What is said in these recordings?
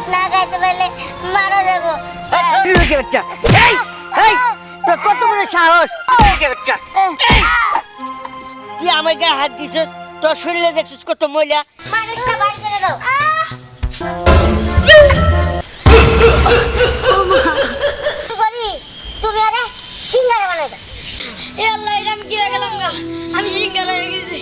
Juice না খাইতে পারলে মারা যাব। লুকে বাচ্চা। এই এই তোর কত বড় সাহস? লুকে বাচ্চা। তুই আমার গায়ে হাত দিছিস তোর শরীরে দেখছিস কত ময়লা। মানুষটা বাড়ি করে দাও। তুমি আরে সিঙ্গারা বানাই এ আল্লাহ এটা আমি কি গেলাম আমি সিঙ্গার গেছি।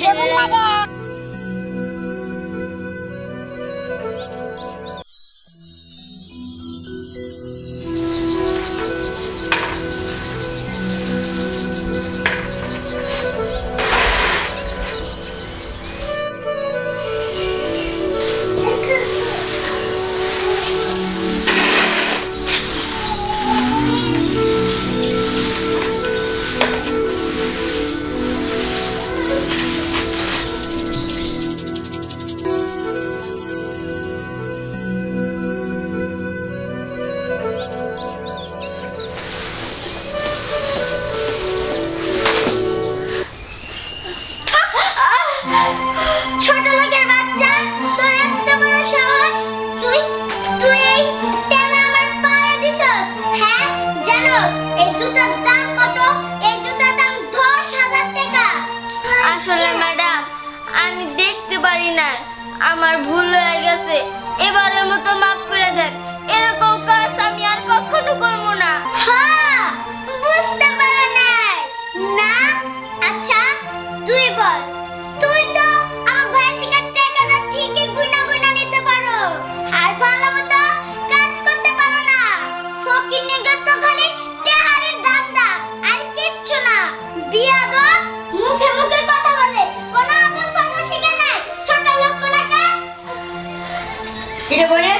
কিরে বলে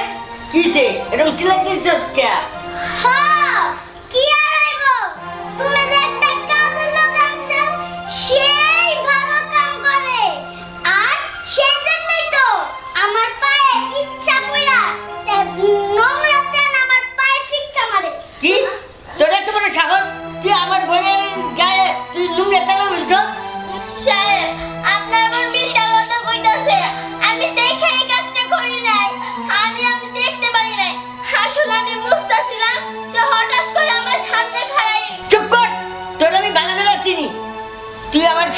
কিছে এরকম চিল্লাই দিচ্ছিস কে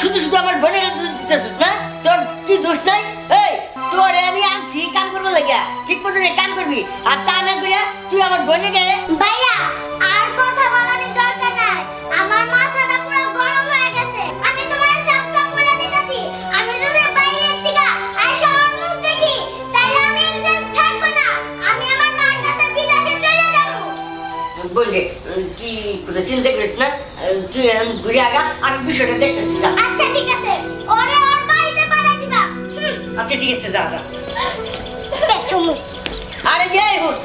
শুধু শুধু আমার বোনের দিতেছিস না? তোর কি দোষ নাই? এই তোরে আমি আনছি কাম করব লাগিয়া। ঠিক মতো কাম করবি আর তা না করে তুই আমার বোনের গায়ে ভাইয়া আর কথা বলার দরকার নাই। আমার মাথাটা পুরো গরম হয়ে গেছে। আমি তোমার সাফ সাফ বলে দিতেছি। আমি যদি বাইরের থেকে আইসা ওর মুখ দেখি তাহলে আমি একদিন থাকব না। আমি আমার মার কাছে বিদেশে চলে যাব। তুই কোনো চিন্তা করিস না? তুই এখন ঘুরে আগা আমি বিষয়টা দেখতেছি যা। আচ্ছা ঠিক আছে। ওরে ওর বাড়িতে পাঠিয়ে দিবা। আচ্ছা ঠিক আছে যা যা। আরে যাই হোক।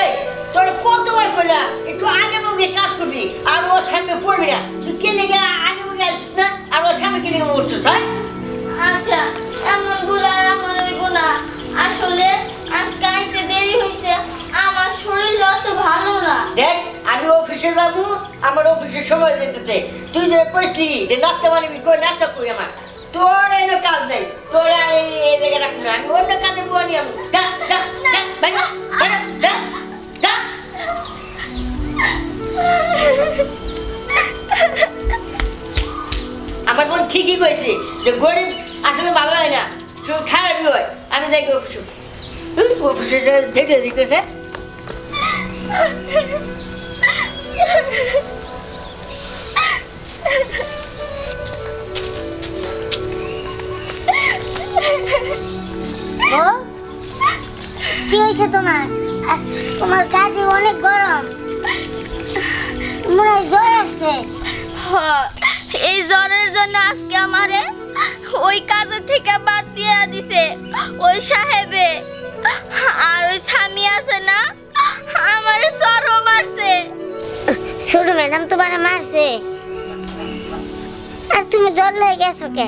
এই তোর কতবার কইলা একটু আগে মুখে কাজ করবি আর ওর সামনে পড়বি না। তুই কেনে গেলে আগে মুখে আসিস না আর ওর সামনে কেনে গেলে উঠছিস হ্যাঁ? আচ্ছা এমন আর আমার হইব না। আসলে আজকে আইতে দেরি হয়েছে আমার শরীর অত ভালো না। দেখ আমি অফিসে যাব আমার অফিসের সময় দিতেছে। তুই যে কইছি যে নাচতে পারবি, কই নাচতে করি আমার? তোর এনে কাজ নেই। তোর আর এই এই জায়গায় রাখবি না। আমি অন্য কাজে নিয়ে আমি আমার বোন ঠিকই কইছে যে গরিব আসলে ভালো হয় না, শুধু খারাপই হয়। আমি যাই অফিসে অফিসে দেখে দিতেছে। কি হয়েছে তোমার? তোমার গায়ে অনেক গরম। মনে হয় জ্বর আসছে। এই জ্বরের জন্য আজকে আমারে ওই কাজের থেকে বাদ দিয়ে দিছে। ম্যাডাম তোমার মারছে আর তুমি জ্বর লেগে গেছো কে?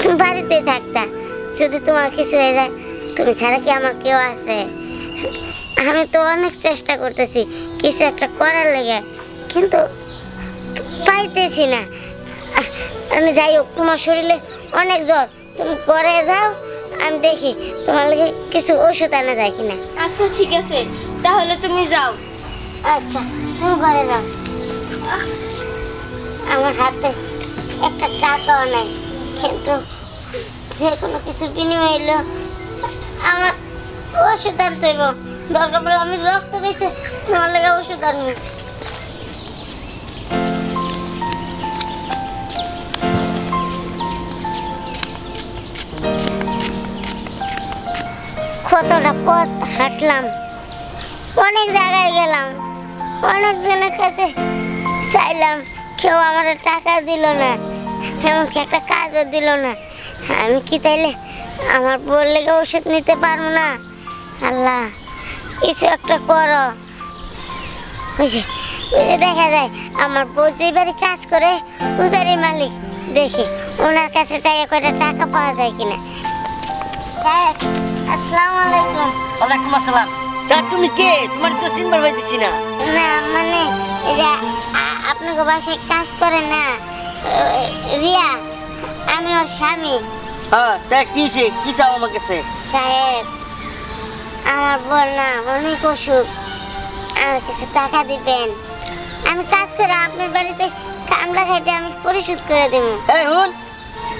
তুমি বাড়িতে থাকতা। যদি তোমার কিছু হয়ে যায় তুমি ছাড়া কি আমার কেউ আছে? আমি তো অনেক চেষ্টা করতেছি কিছু একটা করার লেগে। কিন্তু পাইতেছি না। আমি যাই হোক তোমার শরীরে অনেক জ্বর। তুমি পরে যাও আমি দেখি তোমার লাগে কিছু ওষুধ আনা যায় কিনা। আচ্ছা ঠিক আছে। তাহলে তুমি যাও। আচ্ছা তুমি ঘরে যাও। আমার হাতে একটা টাকাও নাই, কিন্তু যে কোনো কিছু বিনিময় এলো, আমার ওষুধ আনতে হইব। দরকার পড়লে আমি রক্ত বেঁচে তোমার লেগে ওষুধ আনব। কতটা পথ হাঁটলাম, অনেক জায়গায় গেলাম, অনেকজনের কাছে চাইলাম কেউ আমার টাকা দিল না এমনকি একটা কাজও দিল না। আমি কি তাইলে আমার বউর লেগে ওষুধ নিতে পারব না? আল্লাহ কিছু একটা করো। ওই যে দেখা যায় আমার বউ যে বাড়ি কাজ করে ওই বাড়ির মালিক দেখি ওনার কাছে চাইয়া কয়টা টাকা পাওয়া যায় কিনা। সাহেব আসসালামু আলাইকুম। ওয়ালাইকুম আসসালাম। তা তুমি কে? তোমার তো চিনবার পাইতেছি না। না মানে আ- আপনাকে বাসায় কাজ করে না। রিয়া আমি ওর স্বামী। হ্যাঁ তা কি সে? কি চাও আমার কাছে সাহেব আমার না অনেক অসুখ। আমার কিছু টাকা দিবেন। আমি কাজ করে আপনার বাড়িতে কামলা খাইতে আমি পরিশোধ করে দেব। এই হুন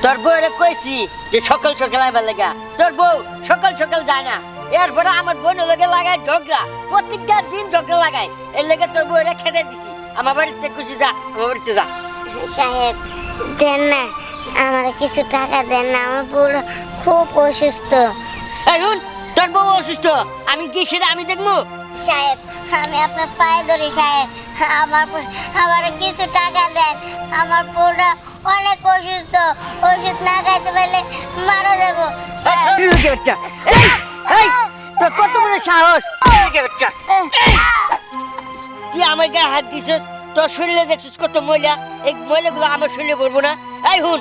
তোর বউরে কইছি যে সকাল সকাল আইবার লাগা। তোর বউ সকাল সকাল যায় না। এরপরে আমার বোনের লগে লাগায় ঝগড়া। প্রত্যেকটা দিন ঝগড়া লাগায়। এর লেগে তোর বউরে খেতে দিছি। আমার বাড়িতে খুশি যা আমার বাড়িতে যা সাহেব দেন না আমার কিছু টাকা দেন না আমার পুরো খুব অসুস্থ এই তোর বউ অসুস্থ আমি কি সেটা আমি দেখব সাহেব আমি আপনার পায়ে ধরি সাহেব আমার আমার কিছু টাকা দেন আমার পুরো অনেক অসুস্থ ওষুধ না খাইতে পারলে মারা যাব তোর কত বড় সাহস বাচ্চা, তুই আমার গায়ে হাত দিছিস? তোর শরীরে দেখছিস কত ময়লা? এই ময়লাগুলো আমার শরীরে পড়ব না। এই হুন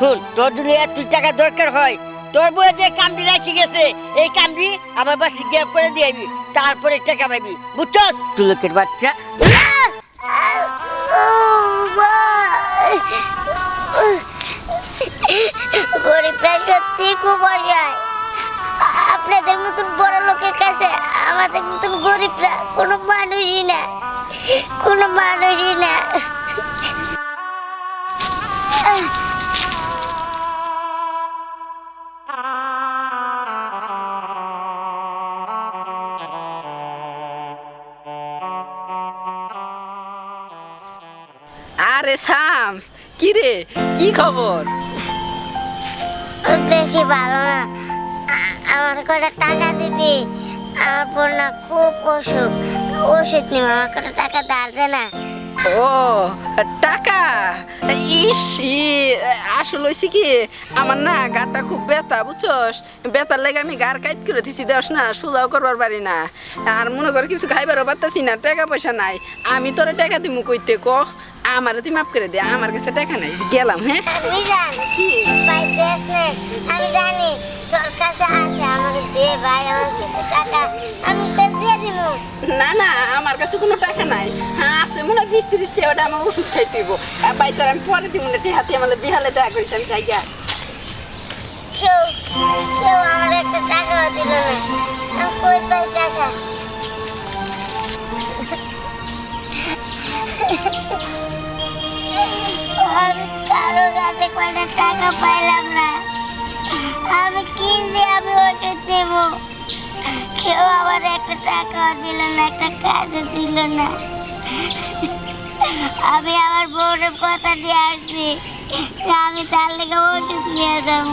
হুন, তোর যদি এত টাকা দরকার হয়। তোর বউয়ে যে কামড়ি রাখি গেছে, এই কামড়ি আমার বাসি গিয়ে করে দিয়ে আইবি, তারপরে টাকা পাবি বুঝছস? তুই লোকের বাচ্চা। গরিবরা সত্যি খুব অসহায় আপনাদের মতন বড় লোকের কাছে আমাদের মতন গরিবরা কোনো মানুষই না। কোনো মানুষই না। আরে শামস কি রে কি খবর? বেশি ভালো না। কটা টাকা দিবি আমার না খুব অসুখ। ওষুধ নিব আমার কটা টাকা ধার দে না। ও টাকা? ইস আসলে হয়েছে কি? আমার না গাটা খুব ব্যথা বুঝছস? ব্যথার লেগে আমি গার কাইট করে দিছি দেস না সোজাও করবার পারি না। আর মনে কর কিছু খাইবারও পারতাছি না টাকা পয়সা নাই। আমি তোরে টাকা দিমু কইতে ক? আমার তুই মাফ করে দে আমার কাছে টাকা নাই গেলাম হ্যাঁ? আমি জানি কি? আমি জানি। দিব না না, আমার কাছে কোনো টাকা নাই। হ্যাঁ আছে মনে বিশ তিরিশ টাকা ওটা আমার ওষুধ খাইতে হইব। আর ভাই, তোর আমি পরে দিব, না হাতে আমার বিহালে দেখা করিস আমি পাই টাকা পাইলাম না। আমি ওষুধ দেব কেউ আমার একটা টাকাও দিল না, একটা কাজও দিল না। আমি আমার বউরের কথা দিয়ে আসছি। আমি তার লেগে ওষুধ নিয়ে যাব।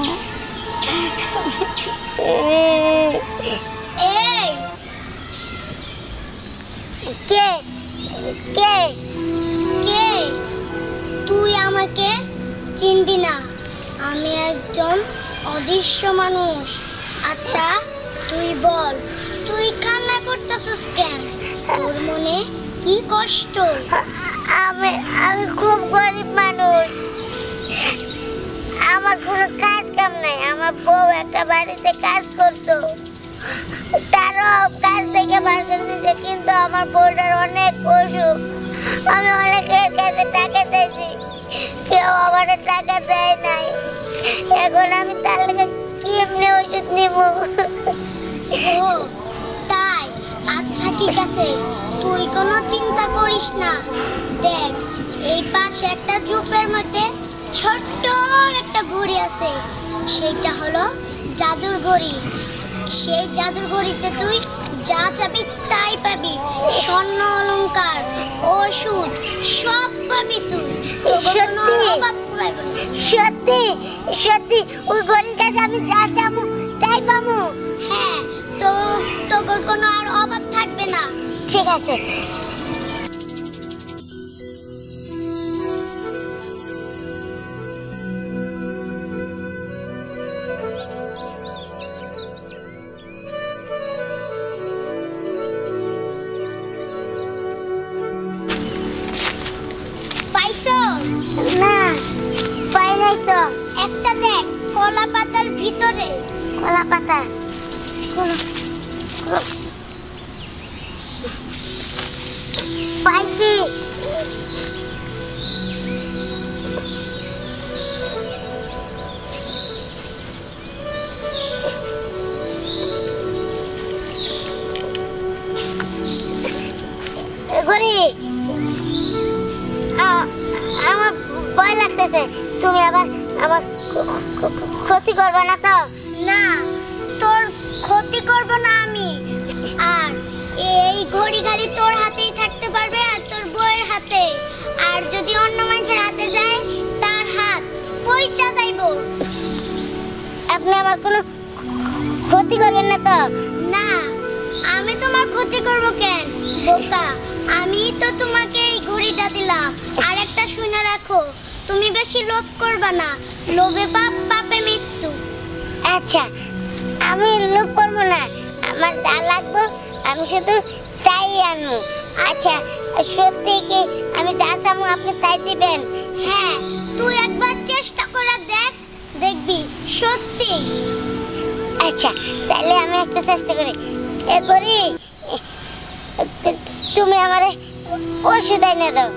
এই, কে কে কে? তুই আমাকে চিনবি না। আমি একজন অদৃশ্য মানুষ। আচ্ছা তুই বল, তুই কান্না করতেছিস কেন? তোর মনে কি কষ্ট? আমি আমি খুব গরিব মানুষ। আমার কোনো কাজ কাম নাই, আমার বউ একটা বাড়িতে কাজ করতো। তারও কাজ থেকে বাঁচার দিতে কিন্তু আমার বউটার অনেক অসুখ। আমি অনেকের কাছে টাকা চাইছি, কেউ আমার টাকা দেয় নাই। এখন আমি তার কেমনে ওষুধ নেব। ও তাই? আচ্ছা ঠিক আছে। তুই কোনো চিন্তা করিস না। দেখ এই পাশে একটা ঝোপের মধ্যে ছোট্ট একটা ঘড়ি আছে। সেইটা হলো জাদুর ঘড়ি। সেই জাদুর ঘড়িতে তুই যা চাবি তাই পাবি। স্বর্ণ অলংকার ওষুধ সব পাবি তুই। সত্যি? সত্যি সত্যি ওই ঘড়ির কাছে আমি যা চাবো তাই পাবো। হ্যাঁ তো তোর কোনো আর অভাব থাকবে না। ঠিক আছে। কলা পাতার ভিতরে কলা পাতা পাইছি। আ- আমার ভয় লাগতেছে। তুমি আবার আমার ক্ষতি করবে না তো? না তোর ক্ষতি করব না আমি। আর এই ঘড়ি খালি তোর হাতেই থাকতে পারবে আর তোর বইয়ের হাতে। আর যদি অন্য মানুষের হাতে যায় তার হাত পয়চা যাইব। আপনি আমার কোনো ক্ষতি করবেন না তো? না আমি তোমার ক্ষতি করব কেন? বোকা আমি তো তোমাকে এই ঘড়িটা দিলাম। আর তুমি বেশি লোভ করবা না। লোভে পাপ পাপে মৃত্যু। আচ্ছা আমি লোভ করব না। আমার যা লাগবে আমি শুধু তাই আনব। আচ্ছা সত্যি কি আমি যা চাবো আপনি তাই দিবেন? হ্যাঁ তুই একবার চেষ্টা করে দেখ দেখবি সত্যি। আচ্ছা তাহলে আমি একটা চেষ্টা করি। এ করি তুমি আমারে ওষুধ এনে দাও।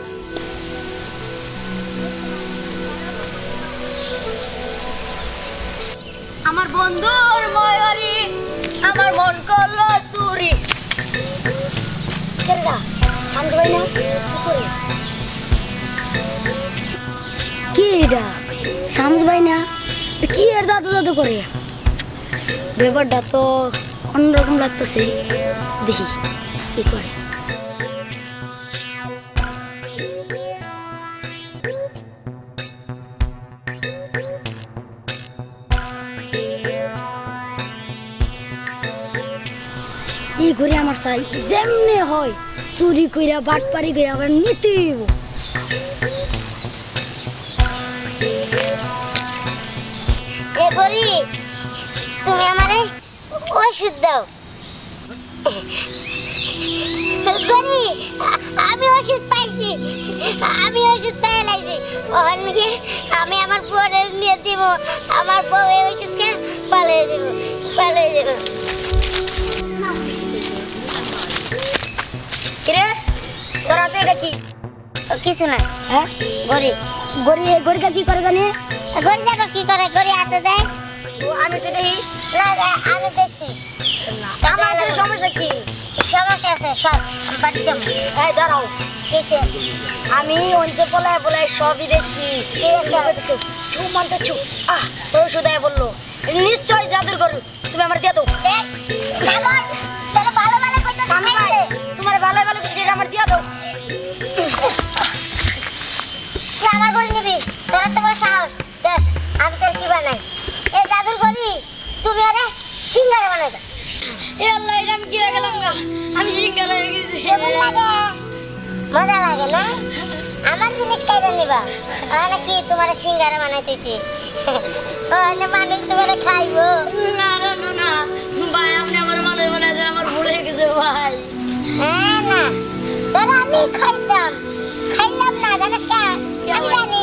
আমার বন্ধুর ময়ূরী, আমার মন করল চুরি কি এটা? সামজ ভাই না? কি এর দাদু দাদু করে? ব্যাপারটা তো অন্যরকম লাগতেছে। দেখি, কি করে? এই ঘুরে আমার চাই যেমনি হয়, চুরি কইরা, বাটপারি কইরা আবার নিতেই হইব। এ তুমি আমারে ওষুধ দাও। গরি আমি ওষুধ পাইছি, আমি ওষুধ পেয়ে লাইছি। ওখানে আমি আমার বউয়ের নিয়ে দিব, আমার বউ এই ওষুধকে পালিয়ে দেবো পালিয়ে দেবো এটা কি? কিছু না হ্যাঁ? গরি গড়ি গড়িটা কি করে জানি? গরি দেখো কি করে? গরি হাতে দেয়। আমি তো দেখি না আমি দেখছি। আমার সমস্যা কি? সমস্যা আছে সব আমি বাড়ি যাব। এই দাঁড়াও আমি অঞ্চল পলায় পলায় সবই দেখছি। চুপ মানতে চুপ। আহ তোর সুদায় বলল নিশ্চয় জাদুর করু তুমি আমার দিয়ে দাও। মজা লাগে না? আমার জিনিস খাইবে নিবা। আর কি তোমার সিঙ্গারা বানাইতেছি। অন্য মানুষ তোমার খাইবো। না না না ভাই আপনি আমার মানুষ বানাই দেন আমার ভুলে গেছে ভাই। হ্যাঁ না। তোরা আমি খাইতাম। খাইলাম না জানিস কি? আমি জানি।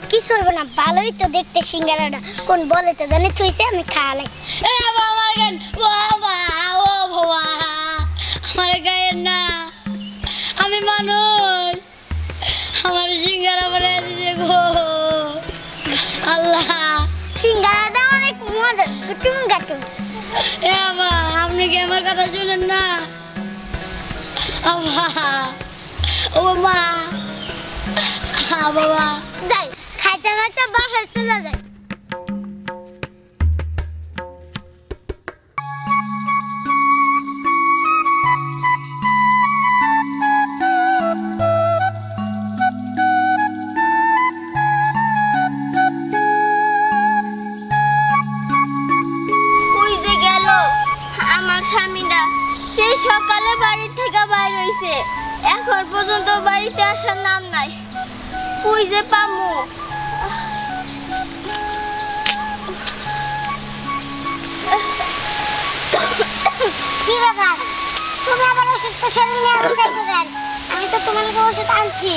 কিছু হইব না। ভালোই তো দেখতে সিঙ্গারাটা। কোন বলে তো জানি থইছে আমি খালাই এ বাবা আমার গান বাবা ও বাবা আমার গায়ের না। আমি মানুষ। আমার সিঙ্গারা বানাই দিছে গো। আল্লাহ। সিঙ্গারাটা অনেক মজা গুটুম গাটুম এ বাবা আপনি কি আমার কথা শুনেন না? আবা ও মা বাবা। যাই। বাসায় চলে যাই আমি তো তোমার আনছি।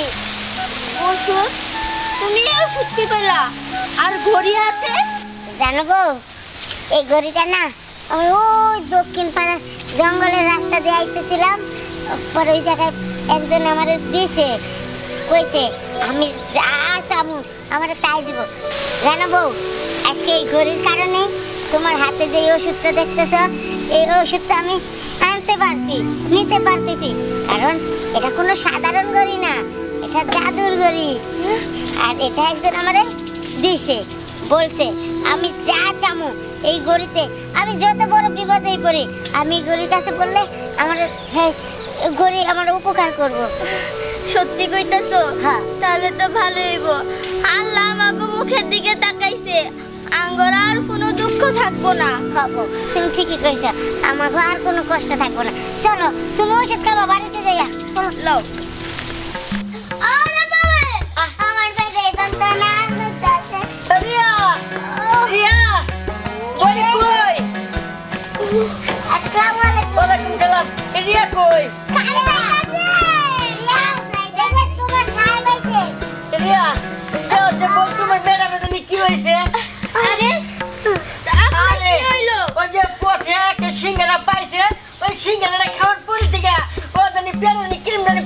আর ঘড়ি হাতে? জানো গো, এই ঘড়িটা না ওই দক্ষিণ পাড়া জঙ্গলের রাস্তা দিয়ে আইতেছিলাম। পরে ওই জায়গায় একজন আমার দিয়েছে কইছে, আমি যা চামু, আমার তাই দিব। জানো বউ, আজকে এই ঘড়ির কারণে তোমার হাতে যে ওষুধটা দেখতেছ, এই ওষুধটা আমি আনতে পারছি নিতে পারতেছি। কারণ এটা কোনো সাধারণ ঘড়ি না এটা জাদুর ঘড়ি আর এটা একজন আমারে দিছে বলছে আমি যা চামু এই গড়িতে আমি যত বড় বিপদেই পড়ি আমি গড়ির কাছে বললে আমার হ্যাঁ, গড়ি আমার উপকার করব। সত্যি কইতাছো? হ্যাঁ। তাহলে তো ভালো হইব। আল্লাহ আমাকে মুখের দিকে তাকাইছে। আঙ্গর আর কোনো দুঃখ থাকব না। হব। তুমি ঠিকই কইছো। আমাকে আর কোনো কষ্ট থাকব না। চলো তুমি ওষুধ খাব বাড়িতে যাইয়া। চলো লও। আমার পেটে যন্ত্রণা রিয়া! কই আসসালামু আলাইকুম। ওয়ালাইকুম সালাম। রিয়া কই? কারে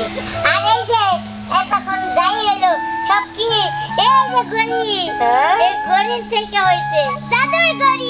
আছি আর এই যে এতক্ষণ যাই এলো সব কি এই যে গড়ি এই ঘড়ির থেকে হয়েছে। জাদুর ঘড়ি